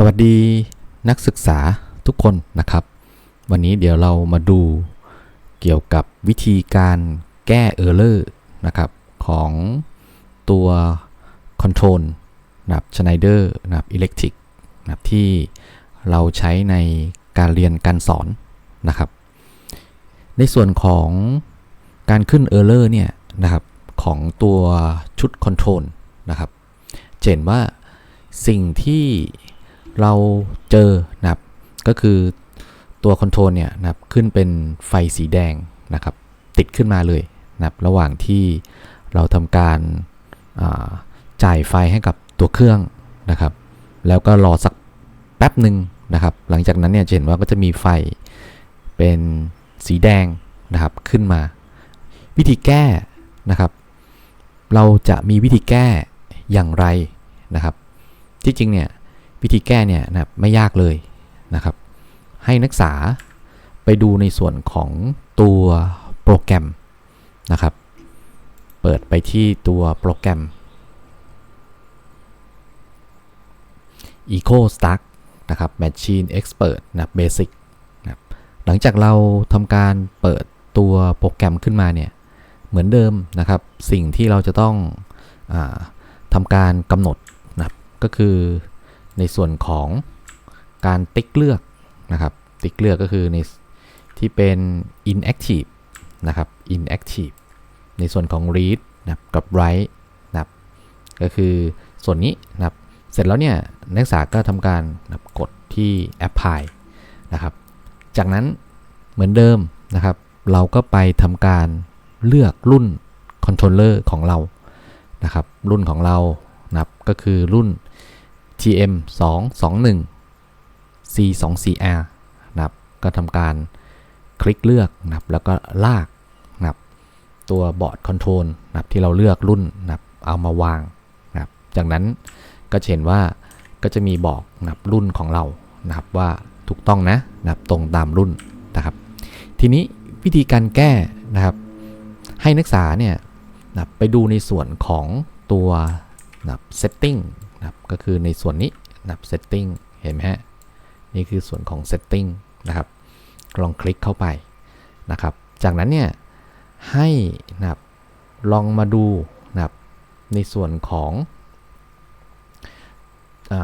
สวัสดีนักศึกษาทุกคนนะครับ วันนี้เดี๋ยวเรามาดูเกี่ยวกับวิธีการแก้ Error นะครับของตัว Control นะครับ Schneider นะครับ Electric นะครับที่เราใช้ในการเรียนการสอนนะครับ ในส่วนของการขึ้น Error เลอร์เนี่ยนะครับของตัวชุด Control นะครับเห็นว่าสิ่งที่ เราเจอนะครับ ก็คือตัวคอนโทรลเนี่ยนะครับขึ้นเป็นไฟสีแดงนะครับ ติดขึ้นมาเลยนะครับ ระหว่างที่เราทำการาจ่ายไฟให้กับตัวเครื่องนะครับ แล้วก็รอสักแป๊บหนึ่งนะครับ หลังจากนั้นเนี่ยจะเห็นว่าก็จะมีไฟเป็นสีแดงนะครับขึ้นมา วิธีแก้นะครับ เราจะมีวิธีแก้อย่างไรนะครับ ที่จริงเนี่ย วิธีแก้เนี่ยนะครับไม่ยากเลยนะครับ ให้นักศึกษาไปดูในส่วนของตัวโปรแกรมนะครับ เปิดไปที่ตัวโปรแกรม Eco Stack นะครับ Machine Expert นะครับ Basic นะหลังจากเราทำการเปิดตัวโปรแกรมขึ้นมาเนี่ยเหมือนเดิมนะครับ สิ่งที่เราจะต้องอทำการกำหนดนะก็คือ ในส่วนของการติ๊กเลือกนะครับ ติ๊กเลือกก็คือในที่เป็น inactive นะครับ inactive ในส่วนของ read นะครับกับ write นะครับก็คือส่วนนี้นะครับ เสร็จแล้วเนี่ยนักศึกษาก็ทำการนะกดที่ apply นะครับ จากนั้นเหมือนเดิมนะครับ เราก็ไปทำการเลือกรุ่น controller ของเรานะครับ รุ่นของเรานะครับก็คือรุ่น TM 2 2 1 C 2 4 R นะครับก็ทำการคลิกเลือกนะครับแล้วก็ลากนะครับตัวบอร์ดคอนโทรลนะครับที่เราเลือกรุ่นนะครับเอามาวางนะครับจากนั้นก็เห็นว่าก็จะมีบอกนะครับรุ่นของเรานะครับว่าถูกต้องนะนะครับตรงตามรุ่นนะครับ ทีนี้วิธีการแก้นะครับ ให้นักศึกษาเนี่ยนะครับไปดูในส่วนของตัวนะครับ setting นะครับก็คือในส่วนนี้นะครับ setting เห็นไหมฮะ นี่คือส่วนของ setting นะครับ ลองคลิกเข้าไปนะครับ จากนั้นเนี่ยให้นะครับลองมาดูนะครับในส่วนของอ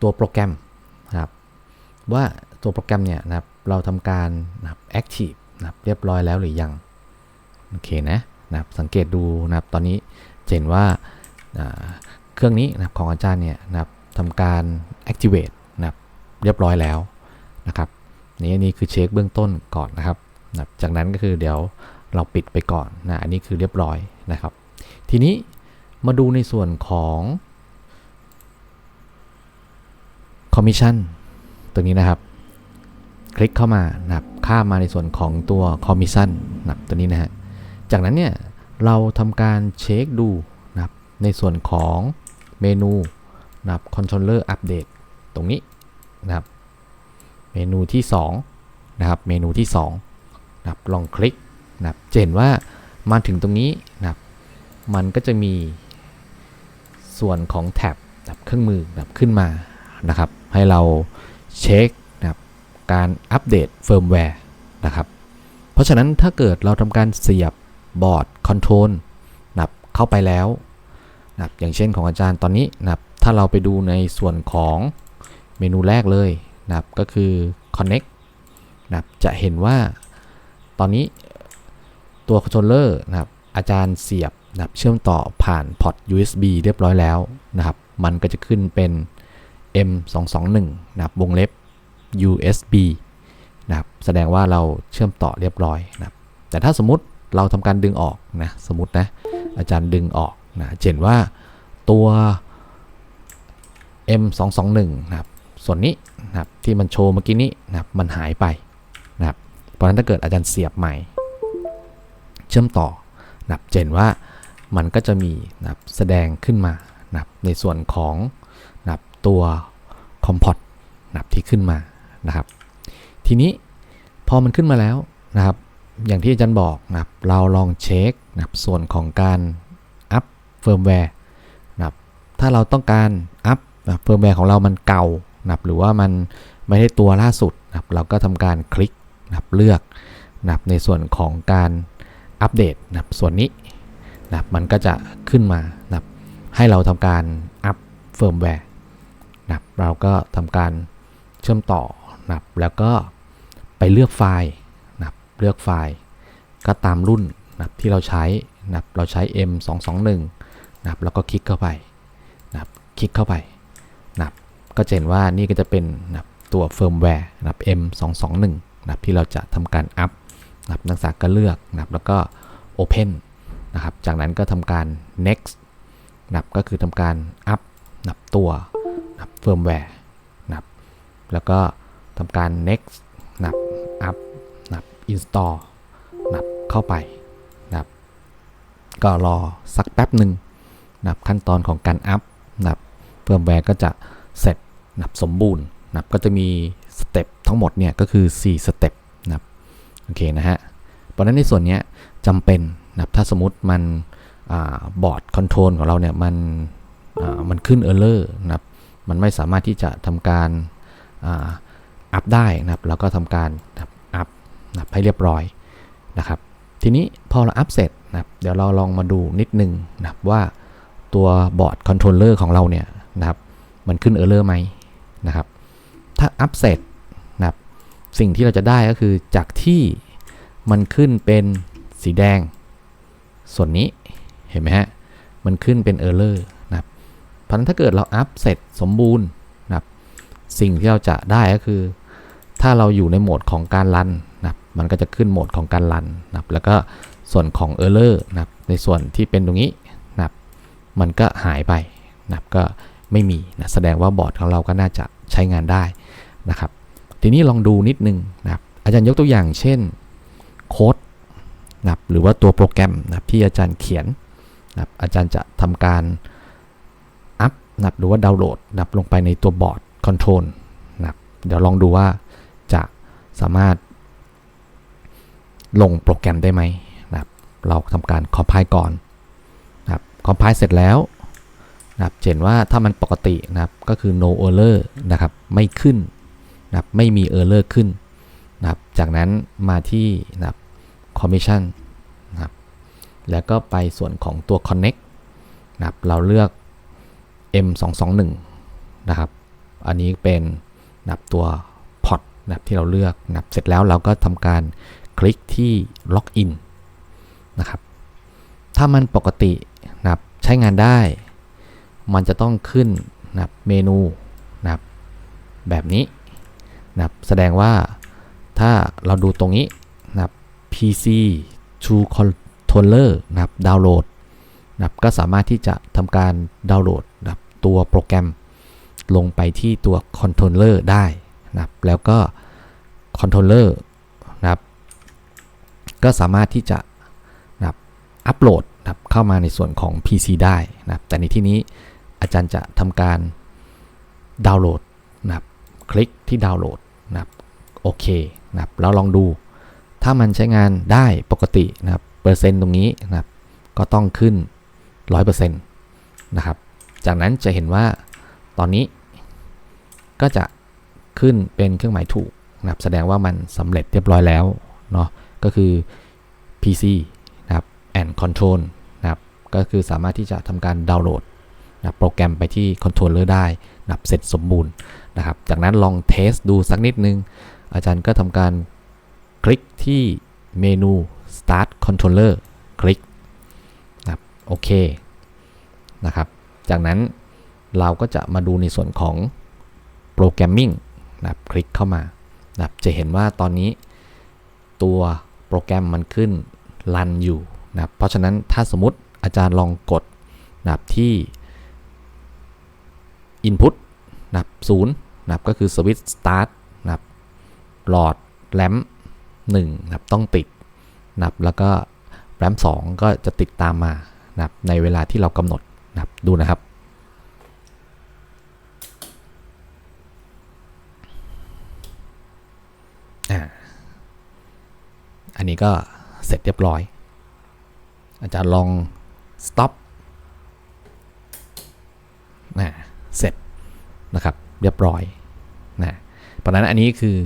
ตัวโปรแกรมนะครับว่าตัวโปรแกรมเนี่ยนะครับเราทำการนะครับ active นะครับเรียบร้อยแล้วหรือยัง โอเคนะนะครับสังเกตดูนะครับตอนนี้เห็นว่า เครื่องนี้นะของอาจารย์เนี่ยนะครับทำการ activate นะครับเรียบร้อยแล้วนะครับนี่อันนี้คือเช็คเบื้องต้นก่อนนะครับนะจากนั้นก็คือเดี๋ยวเราปิดไปก่อนนะอันนี้คือเรียบร้อยนะครับ ทีนี้มาดูในส่วนของ commission ตัวนี้นะครับ คลิกเข้ามานะครับข้ามมาในส่วนของตัว commission นะครับตัวนี้นะฮะจากนั้นเนี่ยเราทำการเช็คดูนะครับในส่วนของ เมนูนะครับ controller update ตรงนี้นะครับ เมนูที่2นะครับ เมนูที่2นะครับ ลองคลิกนะครับจะเห็นว่ามาถึงตรงนี้นะครับ มันก็จะมีส่วนของแท็บนับเครื่องมือนะครับขึ้นมานะครับ ให้เราเช็คนะครับการอัปเดตเฟิร์มแวร์นะครับ เพราะฉะนั้นถ้าเกิดเราทำการเสียบบอร์ดคอนโทรลนะครับเข้าไปแล้ว นะครับอย่างเช่นของอาจารย์ตอนนี้นะครับถ้าเราไปดูในส่วนของเมนูแรกเลยนะครับก็คือ connect นะครับจะเห็นว่าตอนนี้ตัวคอนโทรลเลอร์นะครับอาจารย์เสียบนะครับเชื่อมต่อผ่านพอร์ต USB เรียบร้อยแล้วนะครับมันก็จะขึ้นเป็น M221 นะครับวงเล็บ USB นะครับแสดงว่าเราเชื่อมต่อเรียบร้อยนะครับแต่ถ้าสมมติเราทำการดึงออกนะสมมตินะอาจารย์ดึงออก นะเห็นว่าตัว M221 นะครับส่วนนี้นะครับที่มันโชว์เมื่อกี้นี้นะครับมันหายไปนะครับเพราะนั้นถ้าเกิดอาจารย์เสียบใหม่ เชื่อมต่อนะครับเห็นว่ามันก็จะมีนะครับแสดงขึ้นมานะครับในส่วนของนะครับตัวคอมพอตนะครับที่ขึ้นมานะครับ ทีนี้พอมันขึ้นมาแล้วนะครับ อย่างที่อาจารย์บอกนะครับเราลองเช็คนะครับส่วนของการ เฟิร์มแวร์นะครับถ้าเราต้องการอัพเฟิร์มแวร์ของเรามันเก่านะครับหรือว่ามันไม่ได้ตัวล่าสุดนะครับเราก็ทำการคลิกนะครับเลือกนะครับในส่วนของการอัปเดตนะครับส่วนนี้นะครับมันก็จะขึ้นมานะครับให้เราทำการอัปเฟิร์มแวร์นะครับเราก็ทำการเชื่อมต่อนะครับแล้วก็ไปเลือกไฟล์นะครับเลือกไฟล์ก็ตามรุ่นนะครับที่เราใช้นะครับเราใช้ M 2 2 1 นะครับแล้วก็คลิกเข้าไปนะครับคลิกเข้าไปนะครับก็จะเห็นว่านี่ก็จะเป็นนะครับตัวเฟิร์มแวร์นะครับ M 2 2 1 นะครับที่เราจะทำการอัพนะครับนักศึกษาก็เลือกนะครับแล้วก็ Open นะครับจากนั้นก็ทำการ next นะครับก็คือทำการอัพนะครับตัวนะครับเฟิร์มแวร์นะครับแล้วก็ทำการ next นะครับอัพนะครับ install นับเข้าไปนะครับก็รอสักแป๊บหนึ่ง นะขั้นตอนของการอัพนะเฟิร์มแวร์ก็จะเสร็จนะสมบูรณ์นะก็จะมีสเต็ปทั้งหมดเนี่ยก็คือ 4 สเต็ปนะโอเคนะฮะ เพราะฉะนั้นในส่วนนี้จำเป็นนะถ้าสมมติมันบอร์ดคอนโทรลของเราเนี่ยมันมันขึ้นเออร์เลอร์นะครับ มันไม่สามารถที่จะทำการอัพได้นะครับ แล้วก็ทำการอัพนะให้เรียบร้อยนะครับ ทีนี้พอเราอัพเสร็จนะครับ เดี๋ยวเราลองมาดูนิดนึงนะครับว่า ตัวบอร์ดคอนโทรลเลอร์ของเราเนี่ยนะครับมันขึ้นเออร์เลอร์ไหมนะครับถ้าอัพเสร็จนะครับสิ่งที่เราจะได้ก็คือจากที่มันขึ้นเป็นสีแดง ส่วนนี้เห็นไหมฮะมันขึ้นเป็นเออร์เลอร์นะครับเพราะนั้นถ้าเกิดเราอัพเสร็จสมบูรณ์นะครับสิ่งที่เราจะได้ก็คือ ถ้าเราอยู่ในโหมดของการรันนะครับมันก็จะขึ้นโหมดของการรันนะครับแล้วก็ส่วนของ Error นะครับในส่วนที่เป็นตรงนี้ มันก็หายไปนะครับก็ไม่มีนะแสดงว่าบอร์ดของเราก็น่าจะใช้งานได้นะครับ ทีนี้ลองดูนิดนึงนะครับ อาจารย์ยกตัวอย่างเช่นโค้ดนะครับหรือว่าตัวโปรแกรมนะครับที่อาจารย์เขียนนะครับอาจารย์จะทำการอัพนะครับหรือว่าดาวน์โหลดนะครับลงไปในตัวบอร์ดคอนโทรลนะครับเดี๋ยวลองดูว่าจะสามารถลงโปรแกรมได้ไหมนะครับ เราทำการ compile ก่อน ครับ compile เสร็จแล้วนะครับเห็นว่าถ้ามันปกตินะครับก็คือ no error นะครับไม่ขึ้นนะครับไม่มี error ขึ้นนะครับจากนั้นมาที่นะครับ commission นะครับแล้วก็ไปส่วนของตัว connect นะครับเราเลือก M 2 2 1นะครับอันนี้เป็นนะครับตัว port นะครับที่เราเลือกนะครับเสร็จแล้วเราก็ทำการคลิกที่ Login นะครับถ้ามันปกติ ช้งานได้ มันจะต้องขึ้นนะครับเมนูนะครับแบบนี้นะครับแสดงว่าถ้าเราดูตรงนี้นะครับ PC to controller นะครับดาวน์โหลดนะครับก็สามารถที่จะทำการดาวน์โหลดนะครับตัวโปรแกรมลงไปที่ตัว controller ได้นะครับแล้วก็ controller นะครับก็สามารถที่จะนะครับอัปโหลด นะครับเข้ามาในส่วนของ PC ได้นะครับแต่ในที่นี้อาจารย์จะทำการดาวน์โหลดนะครับคลิกที่ดาวน์โหลดนะครับโอเคนะครับแล้วลองดู ถ้ามันใช้งานได้ปกตินะครับเปอร์เซ็นต์ตรงนี้นะครับก็ต้องขึ้น 100%นะครับจากนั้นจะเห็นว่าตอนนี้ก็จะขึ้นเป็นเครื่องหมายถูกนะครับแสดงว่ามันสำเร็จเรียบร้อยแล้วเนาะก็คือ PC นะครับ and control นะครับ ก็คือสามารถที่จะทำการดาวน์โหลดนะโปรแกรมไปที่คอนโทรลเลอร์ได้นะครับเสร็จสมบูรณ์นะครับ จากนั้นลองเทสดูสักนิดนึง อาจารย์ก็ทำการคลิกที่เมนู start controller คลิกนะครับโอเคนะครับ จากนั้นเราก็จะมาดูในส่วนของโปรแกรมมิ่งนะครับคลิกเข้ามานะครับจะเห็นว่าตอนนี้ตัวโปรแกรมมันขึ้นรันอยู่นะครับเพราะฉะนั้นถ้าสมมติ อาจารย์ลองกดนะครับที่ Input นะครับศูนย์นะครับก็คือ Switch Start นะครับหลอดแรม1นะครับต้องติดนะครับแล้วก็แรม2ก็จะติดตามมานะครับในเวลาที่เรากำหนดนะครับดูนะครับอันนี้ก็เสร็จเรียบร้อย อาจารย์ลอง stop นะเสร็จนะครับเรียบร้อยนะเพราะนั้นอันนี้คือ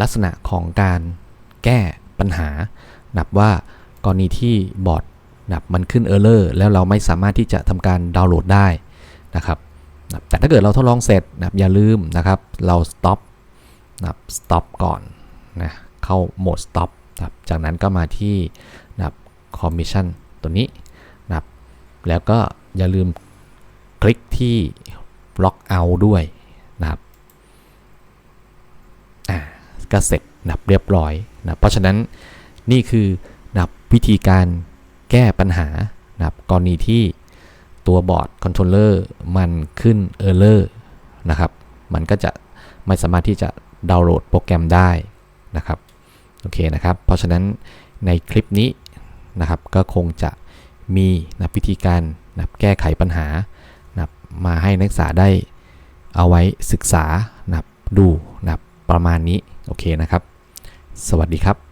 ลักษณะของการแก้ปัญหานับว่ากรณีที่บอร์ดนับมันขึ้นเออร์เลอร์แล้วเราไม่สามารถที่จะทำการดาวน์โหลดได้นะครับนะแต่ถ้าเกิดเราทดลองเสร็จนะครับอย่าลืมนะครับ เรา stop นะครับ stop ก่อนนะเข้าโหมด stop นะจากนั้นก็มาที่นะครับ commission ตัวนี้ แล้วก็อย่าลืมคลิกที่ lock out ด้วยนะครับอ่าก็เสร็จนะครับเรียบร้อยนะเพราะฉะนั้นนี่คือนะครับวิธีการแก้ปัญหานะกรณีที่ตัวบอร์ดคอนโทรลเลอร์มันขึ้น Error นะครับ มันก็จะไม่สามารถที่จะดาวน์โหลดโปรแกรมได้นะครับ โอเคนะครับ เพราะฉะนั้นในคลิปนี้นะครับก็คงจะ มีนะวิธีการนะแก้ไขปัญหานะมาให้นักศึกษาได้เอาไว้ศึกษานะดูนะประมาณนี้ โอเคนะครับ สวัสดีครับ